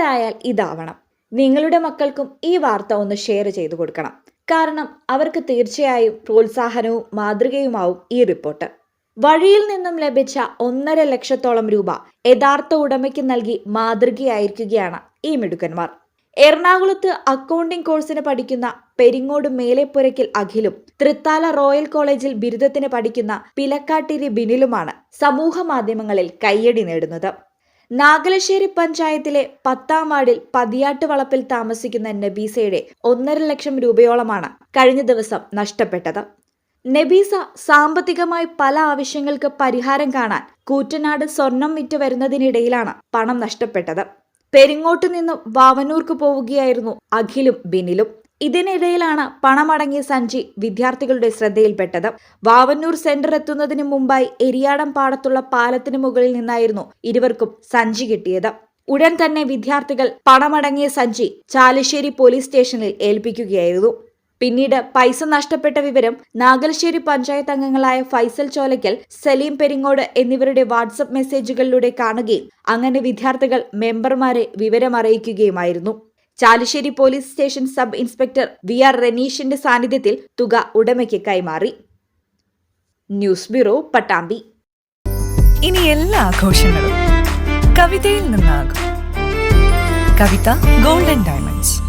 അമ്മമാരായാൽ ഇതാവണം. നിങ്ങളുടെ മക്കൾക്കും ഈ വാർത്ത ഒന്ന് ഷെയർ ചെയ്തു കൊടുക്കണം. കാരണം അവർക്ക് തീർച്ചയായും പ്രോത്സാഹനവും മാതൃകയുമാവും ഈ റിപ്പോർട്ട് വഴിയിൽ നിന്നും ലഭിച്ച ഒന്നര ലക്ഷത്തോളം രൂപ യഥാർത്ഥ ഉടമയ്ക്ക് നൽകി മാതൃകയായിരിക്കുകയാണ് ഈ മിടുക്കന്മാർ. എറണാകുളത്ത് അക്കൗണ്ടിംഗ് കോഴ്സിന് പഠിക്കുന്ന പെരിങ്ങോട് മേലെപ്പുരയ്ക്കൽ അഖിലും തൃത്താല റോയൽ കോളേജിൽ ബിരുദത്തിന് പഠിക്കുന്ന പിലക്കാട്ടിരി ബിനിലുമാണ് സമൂഹ മാധ്യമങ്ങളിൽ കയ്യടി നേടുന്നത്. നാഗലശ്ശേരി പഞ്ചായത്തിലെ പത്താം വാർഡിൽ പതിയാട്ട് വളപ്പിൽ താമസിക്കുന്ന നബീസയുടെ ഒന്നര ലക്ഷം രൂപയോളമാണ് കഴിഞ്ഞ ദിവസം നഷ്ടപ്പെട്ടത്. നബീസ സാമ്പത്തികമായി പല ആവശ്യങ്ങൾക്ക് പരിഹാരം കാണാൻ കൂറ്റനാട് സ്വർണം വിറ്റ് വരുന്നതിനിടയിലാണ് പണം നഷ്ടപ്പെട്ടത്. പെരിങ്ങോട്ട് നിന്നും വാവനൂർക്ക് പോവുകയായിരുന്നു അഖിലും ബിനിലും. ഇതിനിടയിലാണ് പണമടങ്ങിയ സഞ്ചി വിദ്യാർത്ഥികളുടെ ശ്രദ്ധയിൽപ്പെട്ടത്. വാവന്നൂർ സെന്റർ എത്തുന്നതിന് മുമ്പായി എരിയാടം പാടത്തുള്ള പാലത്തിന് മുകളിൽ നിന്നായിരുന്നു ഇരുവർക്കും സഞ്ചി കിട്ടിയത്. ഉടൻ തന്നെ വിദ്യാർത്ഥികൾ പണമടങ്ങിയ സഞ്ചി ചാലശ്ശേരി പോലീസ് സ്റ്റേഷനിൽ ഏൽപ്പിക്കുകയായിരുന്നു. പിന്നീട് പൈസ നഷ്ടപ്പെട്ട വിവരം നാഗൽശ്ശേരി പഞ്ചായത്ത് അംഗങ്ങളായ ഫൈസൽ ചോലയ്ക്കൽ സലീം പെരിങ്ങോട് എന്നിവരുടെ വാട്സപ്പ് മെസ്സേജുകളിലൂടെ കാണുകയും അങ്ങനെ വിദ്യാർത്ഥികൾ മെമ്പർമാരെ വിവരമറിയിക്കുകയുമായിരുന്നു. Chalissery police station sub inspector V R റനീഷിന്റെ സാന്നിധ്യത്തിൽ തുക ഉടമയ്ക്ക് കൈമാറി. News bureau Pattambi. ഇനി എല്ലാ ആഘോഷങ്ങളും കവിതയിൽ നിന്നാകും. Kavitha golden diamonds.